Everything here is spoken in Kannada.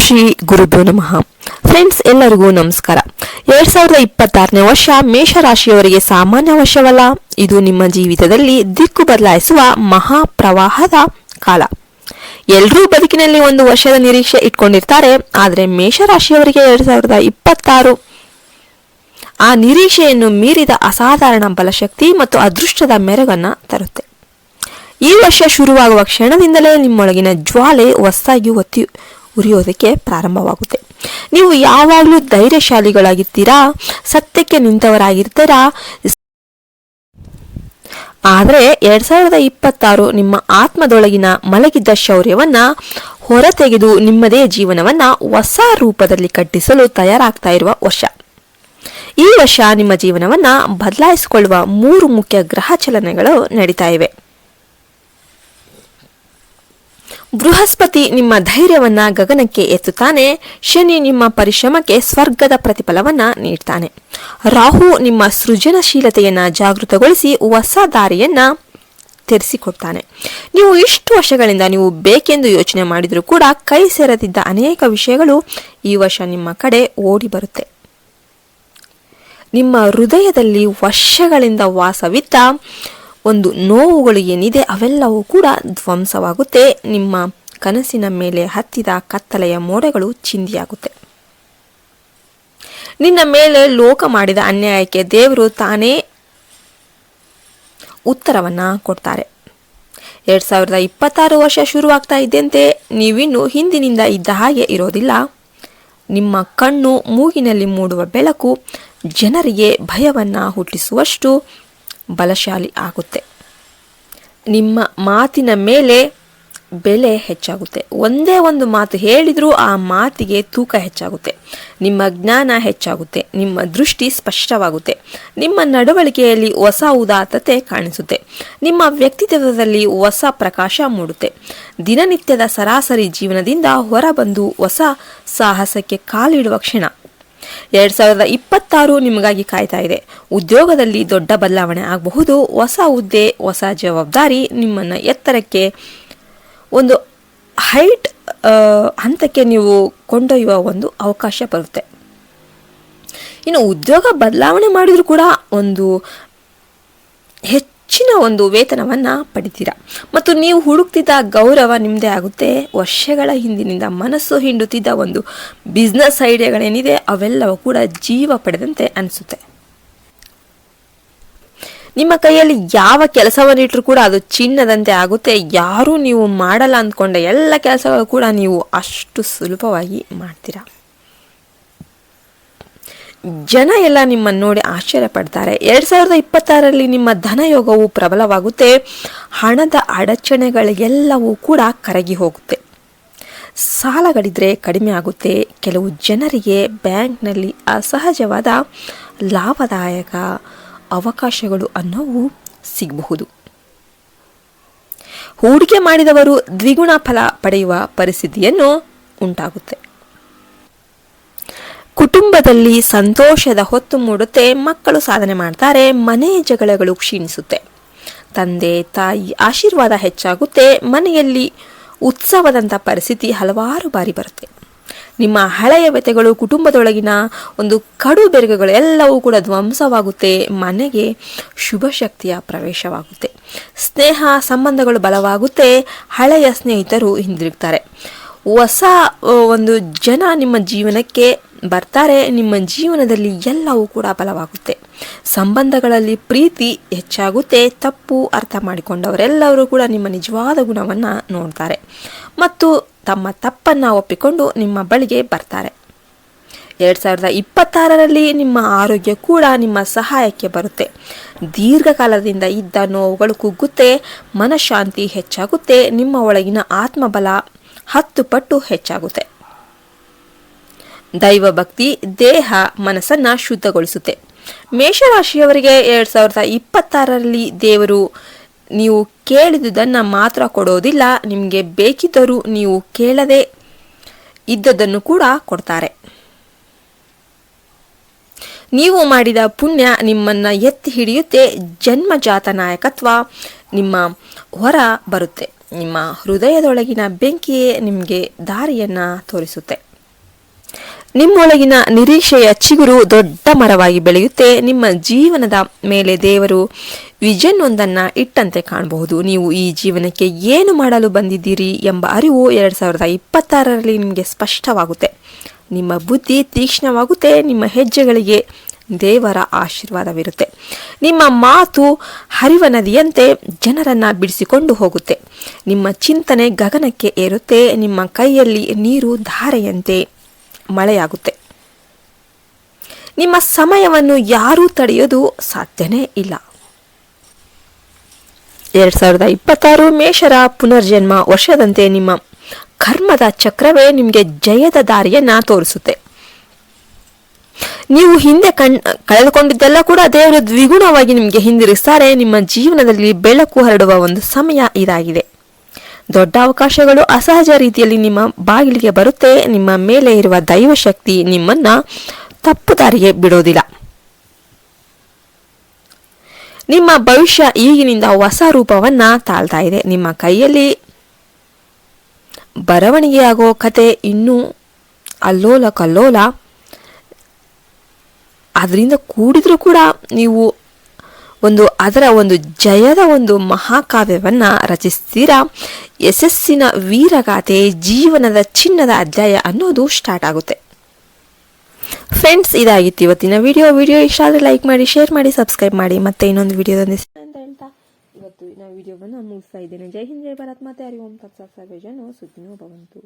ಶ್ರೀ ಗುರುಭ್ಯೋ ನಮಃ. ಫ್ರೆಂಡ್ಸ್ ಎಲ್ಲರಿಗೂ ನಮಸ್ಕಾರ. ಎರಡ್ ಸಾವಿರದ ಇಪ್ಪತ್ತಾರನೇ ವರ್ಷ ಮೇಷರಾಶಿಯವರಿಗೆ ಸಾಮಾನ್ಯ ವರ್ಷವಲ್ಲ. ಇದು ನಿಮ್ಮ ಜೀವಿತದಲ್ಲಿ ದಿಕ್ಕು ಬದಲಾಯಿಸುವ ಮಹಾ ಪ್ರವಾಹದ ಕಾಲ. ಎಲ್ಲರೂ ಬದುಕಿನಲ್ಲಿ ಒಂದು ವರ್ಷದ ನಿರೀಕ್ಷೆ ಇಟ್ಕೊಂಡಿರ್ತಾರೆ. ಆದರೆ ಮೇಷರಾಶಿಯವರಿಗೆ ಎರಡ್ ಸಾವಿರದ ಇಪ್ಪತ್ತಾರು ಆ ನಿರೀಕ್ಷೆಯನ್ನು ಮೀರಿದ ಅಸಾಧಾರಣ ಬಲಶಕ್ತಿ ಮತ್ತು ಅದೃಷ್ಟದ ಮೆರಗನ್ನ ತರುತ್ತೆ. ಈ ವರ್ಷ ಶುರುವಾಗುವ ಕ್ಷಣದಿಂದಲೇ ನಿಮ್ಮೊಳಗಿನ ಜ್ವಾಲೆ ಹೊಸದಾಗಿ ಒತ್ತಿ ಉರಿಯೋದಕ್ಕೆ ಪ್ರಾರಂಭವಾಗುತ್ತೆ. ನೀವು ಯಾವಾಗಲೂ ಧೈರ್ಯಶಾಲಿಗಳಾಗಿರ್ತೀರಾ ಸತ್ಯಕ್ಕೆ ನಿಂತವರಾಗಿರ್ತೀರಾ? ಆದರೆ ಎರಡ್ ಸಾವಿರದ ಇಪ್ಪತ್ತಾರು ನಿಮ್ಮ ಆತ್ಮದೊಳಗಿನ ಮಲಗಿದ್ದ ಶೌರ್ಯವನ್ನ ಹೊರತೆಗೆದು ನಿಮ್ಮದೇ ಜೀವನವನ್ನ ಹೊಸ ರೂಪದಲ್ಲಿ ಕಟ್ಟಿಸಲು ತಯಾರಾಗ್ತಾ ಇರುವ ವರ್ಷ. ಈ ವರ್ಷ ನಿಮ್ಮ ಜೀವನವನ್ನ ಬದಲಾಯಿಸಿಕೊಳ್ಳುವ ಮೂರು ಮುಖ್ಯ ಗ್ರಹ ಚಲನೆಗಳು ನಡೀತಾ ಇವೆ. ಬೃಹಸ್ಪತಿ ನಿಮ್ಮ ಧೈರ್ಯವನ್ನ ಗಗನಕ್ಕೆ ಎತ್ತುತ್ತಾನೆ. ಶನಿ ನಿಮ್ಮ ಪರಿಶ್ರಮಕ್ಕೆ ಸ್ವರ್ಗದ ಪ್ರತಿಫಲವನ್ನ ನೀಡ್ತಾನೆ. ರಾಹು ನಿಮ್ಮ ಸೃಜನಶೀಲತೆಯನ್ನ ಜಾಗೃತಗೊಳಿಸಿ ಹೊಸ ದಾರಿಯನ್ನ ತೆರೆಸಿಕೊಡ್ತಾನೆ. ನೀವು ಇಷ್ಟು ವರ್ಷಗಳಿಂದ ನೀವು ಬೇಕೆಂದು ಯೋಚನೆ ಮಾಡಿದರೂ ಕೂಡ ಕೈ ಸೇರದಿದ್ದ ಅನೇಕ ವಿಷಯಗಳು ಈ ವರ್ಷ ನಿಮ್ಮ ಕಡೆ ಓಡಿ ಬರುತ್ತೆ. ನಿಮ್ಮ ಹೃದಯದಲ್ಲಿ ವರ್ಷಗಳಿಂದ ವಾಸವಿದ್ದ ಒಂದು ನೋವುಗಳು ಏನಿದೆ ಅವೆಲ್ಲವೂ ಕೂಡ ಧ್ವಂಸವಾಗುತ್ತೆ. ನಿಮ್ಮ ಕನಸಿನ ಮೇಲೆ ಹತ್ತಿದ ಕತ್ತಲೆಯ ಮೋಡಗಳು ಚಿಂದಿಯಾಗುತ್ತೆ. ನಿನ್ನ ಮೇಲೆ ಲೋಕ ಮಾಡಿದ ಅನ್ಯಾಯಕ್ಕೆ ದೇವರು ತಾನೇ ಉತ್ತರವನ್ನ ಕೊಡ್ತಾರೆ. ಎರಡ್ ಸಾವಿರದ ಇಪ್ಪತ್ತಾರು ವರ್ಷ ಶುರುವಾಗ್ತಾ ಇದ್ದಂತೆ ನೀವಿನ್ನು ಹಿಂದಿನಿಂದ ಇದ್ದ ಹಾಗೆ ಇರೋದಿಲ್ಲ. ನಿಮ್ಮ ಕಣ್ಣು ಮೂಗಿನಲ್ಲಿ ಮೂಡುವ ಬೆಳಕು ಜನರಿಗೆ ಭಯವನ್ನ ಹುಟ್ಟಿಸುವಷ್ಟು ಬಲಶಾಲಿ ಆಗುತ್ತೆ. ನಿಮ್ಮ ಮಾತಿನ ಮೇಲೆ ಬೆಲೆ ಹೆಚ್ಚಾಗುತ್ತೆ. ಒಂದೇ ಒಂದು ಮಾತು ಹೇಳಿದರೂ ಆ ಮಾತಿಗೆ ತೂಕ ಹೆಚ್ಚಾಗುತ್ತೆ. ನಿಮ್ಮ ಜ್ಞಾನ ಹೆಚ್ಚಾಗುತ್ತೆ. ನಿಮ್ಮ ದೃಷ್ಟಿ ಸ್ಪಷ್ಟವಾಗುತ್ತೆ. ನಿಮ್ಮ ನಡವಳಿಕೆಯಲ್ಲಿ ಹೊಸ ಉದಾತ್ತತೆ ಕಾಣಿಸುತ್ತೆ. ನಿಮ್ಮ ವ್ಯಕ್ತಿತ್ವದಲ್ಲಿ ಹೊಸ ಪ್ರಕಾಶ ಮೂಡುತ್ತೆ. ದಿನನಿತ್ಯದ ಸರಾಸರಿ ಜೀವನದಿಂದ ಹೊರಬಂದು ಹೊಸ ಸಾಹಸಕ್ಕೆ ಕಾಲಿಡುವ ಕ್ಷಣ. ಎರಡ್ ಸಾವಿರದ ಇಪ್ಪತ್ತಾರು ನಿಮಗಾಗಿ ಕಾಯ್ತಾ ಇದೆ. ಉದ್ಯೋಗದಲ್ಲಿ ದೊಡ್ಡ ಬದಲಾವಣೆ ಆಗಬಹುದು. ಹೊಸ ಹುದ್ದೆ, ಹೊಸ ಜವಾಬ್ದಾರಿ ನಿಮ್ಮನ್ನ ಎತ್ತರಕ್ಕೆ ಒಂದು ಹೈಟ್ ಹಂತಕ್ಕೆ ನೀವು ಕೊಂಡೊಯ್ಯುವ ಒಂದು ಅವಕಾಶ ಬರುತ್ತೆ. ಇನ್ನು ಉದ್ಯೋಗ ಬದಲಾವಣೆ ಮಾಡಿದ್ರು ಕೂಡ ಒಂದು ಹೆಚ್ಚಿನ ಒಂದು ವೇತನವನ್ನು ಪಡಿತೀರಾ. ಮತ್ತು ನೀವು ಹುಡುಕ್ತಿದ್ದ ಗೌರವ ನಿಮ್ಮದೇ ಆಗುತ್ತೆ. ವರ್ಷಗಳ ಹಿಂದಿನಿಂದ ಮನಸ್ಸು ಹಿಂಡುತ್ತಿದ್ದ ಒಂದು ಬಿಸ್ನೆಸ್ ಐಡಿಯಾಗಳೇನಿದೆ, ಅವೆಲ್ಲವೂ ಕೂಡ ಜೀವ ಪಡೆದಂತೆ ಅನಿಸುತ್ತೆ. ನಿಮ್ಮ ಕೈಯಲ್ಲಿ ಯಾವ ಕೆಲಸವನ್ನಿಟ್ಟರು ಕೂಡ ಅದು ಚಿನ್ನದಂತೆ ಆಗುತ್ತೆ. ಯಾರೂ ನೀವು ಮಾಡಲ್ಲ ಅಂದ್ಕೊಂಡ ಎಲ್ಲ ಕೆಲಸಗಳು ಕೂಡ ನೀವು ಅಷ್ಟು ಸುಲಭವಾಗಿ ಮಾಡ್ತೀರಾ. ಜನ ಎಲ್ಲ ನಿಮ್ಮನ್ನು ನೋಡಿ ಆಶ್ಚರ್ಯ ಪಡ್ತಾರೆ ಎರಡ್ ಸಾವಿರದ ಇಪ್ಪತ್ತಾರರಲ್ಲಿ ನಿಮ್ಮ ಧನಯೋಗವು ಪ್ರಬಲವಾಗುತ್ತೆ. ಹಣದ ಅಡಚಣೆಗಳೆಲ್ಲವೂ ಕೂಡ ಕರಗಿ ಹೋಗುತ್ತೆ. ಸಾಲಗಳಿದ್ರೆ ಕಡಿಮೆ ಆಗುತ್ತೆ. ಕೆಲವು ಜನರಿಗೆ ಬ್ಯಾಂಕ್ನಲ್ಲಿ ಅಸಹಜವಾದ ಲಾಭದಾಯಕ ಅವಕಾಶಗಳು ಅನ್ನೋವು ಸಿಗಬಹುದು. ಹೂಡಿಕೆ ಮಾಡಿದವರು ದ್ವಿಗುಣ ಫಲ ಪಡೆಯುವ ಪರಿಸ್ಥಿತಿಯನ್ನು ಉಂಟಾಗುತ್ತೆ. ಕುಟುಂಬದಲ್ಲಿ ಸಂತೋಷದ ಹೊತ್ತು ಮೂಡುತ್ತೆ, ಮಕ್ಕಳು ಸಾಧನೆ ಮಾಡ್ತಾರೆ, ಮನೆ ಜಗಳಗಳು ಕ್ಷೀಣಿಸುತ್ತೆ. ತಂದೆ, ತಾಯಿ ಆಶೀರ್ವಾದ ಹೆಚ್ಚಾಗುತ್ತೆ, ಮನೆಯಲ್ಲಿ ಉತ್ಸವದಂಥ ಪರಿಸ್ಥಿತಿ ಹಲವಾರು ಬಾರಿ ಬರುತ್ತೆ. ನಿಮ್ಮ ಹಳೆಯ ವ್ಯತೆಗಳು ಕುಟುಂಬದೊಳಗಿನ ಒಂದು ಕಡು ಬೆರಗುಗಳು ಎಲ್ಲವೂ ಕೂಡ ಧ್ವಂಸವಾಗುತ್ತೆ, ಮನೆಗೆ ಶುಭ ಶಕ್ತಿಯ ಪ್ರವೇಶವಾಗುತ್ತೆ. ಸ್ನೇಹ, ಸಂಬಂಧಗಳು ಬಲವಾಗುತ್ತೆ, ಹಳೆಯ ಸ್ನೇಹಿತರು ಹಿಂದಿರುಗ್ತಾರೆ. ಹೊಸ ಒಂದು ಜನ ನಿಮ್ಮ ಜೀವನಕ್ಕೆ ಬರ್ತಾರೆ. ನಿಮ್ಮ ಜೀವನದಲ್ಲಿ ಎಲ್ಲವೂ ಕೂಡ ಬಲವಾಗುತ್ತೆ. ಸಂಬಂಧಗಳಲ್ಲಿ ಪ್ರೀತಿ ಹೆಚ್ಚಾಗುತ್ತೆ. ತಪ್ಪು ಅರ್ಥ ಮಾಡಿಕೊಂಡವರೆಲ್ಲರೂ ಕೂಡ ನಿಮ್ಮ ನಿಜವಾದ ಗುಣವನ್ನು ನೋಡ್ತಾರೆ. ಮತ್ತು ತಮ್ಮ ತಪ್ಪನ್ನು ಒಪ್ಪಿಕೊಂಡು ನಿಮ್ಮ ಬಳಿಗೆ ಬರ್ತಾರೆ. ಎರಡು ಸಾವಿರದ ಇಪ್ಪತ್ತಾರರಲ್ಲಿ ನಿಮ್ಮ ಆರೋಗ್ಯ ಕೂಡ ನಿಮ್ಮ ಸಹಾಯಕ್ಕೆ ಬರುತ್ತೆ. ದೀರ್ಘಕಾಲದಿಂದ ಇದ್ದ ನೋವುಗಳು ಕುಗ್ಗುತ್ತೆ, ಮನಃಶಾಂತಿ ಹೆಚ್ಚಾಗುತ್ತೆ, ನಿಮ್ಮ ಒಳಗಿನ ಆತ್ಮಬಲ ಹತ್ತು ಪಟ್ಟು ಹೆಚ್ಚಾಗುತ್ತೆ. ದೈವ ಭಕ್ತಿ ದೇಹ, ಮನಸ್ಸನ್ನ ಶುದ್ಧಗೊಳಿಸುತ್ತೆ. ಮೇಷರಾಶಿಯವರಿಗೆ ಎರಡು ಸಾವಿರದ ಇಪ್ಪತ್ತಾರರಲ್ಲಿ ದೇವರು ನೀವು ಕೇಳಿದುದನ್ನು ಮಾತ್ರ ಕೊಡೋದಿಲ್ಲ, ನಿಮಗೆ ಬೇಕಿದ್ದರೂ ನೀವು ಕೇಳದೆ ಇದ್ದದನ್ನು ಕೂಡ ಕೊಡ್ತಾರೆ. ನೀವು ಮಾಡಿದ ಪುಣ್ಯ ನಿಮ್ಮನ್ನ ಎತ್ತಿ ಹಿಡಿಯುತ್ತೆ, ಜನ್ಮಜಾತ ನಾಯಕತ್ವ ನಿಮ್ಮ ಹೊರ ಬರುತ್ತೆ. ನಿಮ್ಮ ಹೃದಯದೊಳಗಿನ ಬೆಂಕಿಯೇ ನಿಮಗೆ ದಾರಿಯನ್ನು ತೋರಿಸುತ್ತೆ. ನಿಮ್ಮೊಳಗಿನ ನಿರೀಕ್ಷೆಯ ಚಿಗುರು ದೊಡ್ಡ ಮರವಾಗಿ ಬೆಳೆಯುತ್ತೆ. ನಿಮ್ಮ ಜೀವನದ ಮೇಲೆ ದೇವರು ವಿಜನ್ ಒಂದನ್ನ ಇಟ್ಟಂತೆ ಕಾಣಬಹುದು. ನೀವು ಈ ಜೀವನಕ್ಕೆ ಏನು ಮಾಡಲು ಬಂದಿದ್ದೀರಿ ಎಂಬ ಅರಿವು ಎರಡು ಸಾವಿರದ ಇಪ್ಪತ್ತಾರರಲ್ಲಿ ನಿಮಗೆ ಸ್ಪಷ್ಟವಾಗುತ್ತೆ. ನಿಮ್ಮ ಬುದ್ಧಿ ತೀಕ್ಷ್ಣವಾಗುತ್ತೆ. ನಿಮ್ಮ ಹೆಜ್ಜೆಗಳಿಗೆ ದೇವರ ಆಶೀರ್ವಾದವಿರುತ್ತೆ. ನಿಮ್ಮ ಮಾತು ಹರಿವ ನದಿಯಂತೆ ಜನರನ್ನ ಬಿಡಿಸಿಕೊಂಡು ಹೋಗುತ್ತೆ. ನಿಮ್ಮ ಚಿಂತನೆ ಗಗನಕ್ಕೆ ಏರುತ್ತೆ. ನಿಮ್ಮ ಕೈಯಲ್ಲಿ ನೀರು ಧಾರೆಯಂತೆ ಮಳೆಯಾಗುತ್ತೆ. ನಿಮ್ಮ ಸಮಯವನ್ನು ಯಾರೂ ತಡೆಯೋದು ಸಾಧ್ಯನೇ ಇಲ್ಲ. ಎರಡ್ ಸಾವಿರದ ಇಪ್ಪತ್ತಾರು ಮೇಷರ ಪುನರ್ಜನ್ಮ ವರ್ಷದಂತೆ ನಿಮ್ಮ ಕರ್ಮದ ಚಕ್ರವೇ ನಿಮಗೆ ಜಯದ ದಾರಿಯನ್ನ ತೋರಿಸುತ್ತೆ. ನೀವು ಹಿಂದೆ ಕಣ್, ಕಳೆದುಕೊಂಡಿದ್ದೆಲ್ಲ ಕೂಡ ದೇವರು ದ್ವಿಗುಣವಾಗಿ ನಿಮಗೆ ಹಿಂದಿರಿಸ್ತಾರೆ ನಿಮ್ಮ ಜೀವನದಲ್ಲಿ ಬೆಳಕು ಹರಡುವ ಒಂದು ಸಮಯ ಇದಾಗಿದೆ. ದೊಡ್ಡ ಅವಕಾಶಗಳು ಅಸಹಜ ರೀತಿಯಲ್ಲಿ ನಿಮ್ಮ ಬಾಗಿಲಿಗೆ ಬರುತ್ತೆ. ನಿಮ್ಮ ಮೇಲೆ ಇರುವ ದೈವಶಕ್ತಿ ನಿಮ್ಮನ್ನ ತಪ್ಪು ದಾರಿಗೆ ಬಿಡೋದಿಲ್ಲ. ನಿಮ್ಮ ಭವಿಷ್ಯ ಈಗಿನಿಂದ ಹೊಸ ರೂಪವನ್ನ ತಾಳ್ತಾ ಇದೆ. ನಿಮ್ಮ ಕೈಯಲ್ಲಿ ಬರವಣಿಗೆಯಾಗೋ ಕತೆ ಇನ್ನೂ ಅಲ್ಲೋಲ ಕಲ್ಲೋಲ ಅದರಿಂದ ಕೂಡಿದ್ರೂ ಕೂಡ ನೀವು ಒಂದು ಅದರ ಒಂದು ಜಯದ ಒಂದು ಮಹಾಕಾವ್ಯವನ್ನ ರಚಿಸ್ತೀರಾ? ಯಶಸ್ಸಿನ ವೀರಗಾಥೆ, ಜೀವನದ ಚಿನ್ನದ ಅಧ್ಯಾಯ ಅನ್ನೋದು ಸ್ಟಾರ್ಟ್ ಆಗುತ್ತೆ. ಫ್ರೆಂಡ್ಸ್ ಇದಾಗಿತ್ತು ಇವತ್ತಿನ ವಿಡಿಯೋ ವಿಡಿಯೋ ಇಷ್ಟ ಆದರೆ ಲೈಕ್ ಮಾಡಿ ಶೇರ್ ಮಾಡಿ ಸಬ್ಸ್ಕ್ರೈಬ್ ಮಾಡಿ. ಮತ್ತೆ ಇನ್ನೊಂದು ವಿಡಿಯೋದೊಂದು ಅಂತ ಹೇಳ್ತಾ ಇವತ್ತು ವಿಡಿಯೋವನ್ನು ಮುಗಿಸ್ತಾ ಇದ್ದೇನೆ. ಜೈ ಹಿಂದ್, ಜೈ ಭಾರತ್. ಮತ್ತೆ ಅರಿ ಓಂ. ತತ್ಸ ಸರ್ವೇಜನು ಸುಖಿನೋ ಭವಂತು.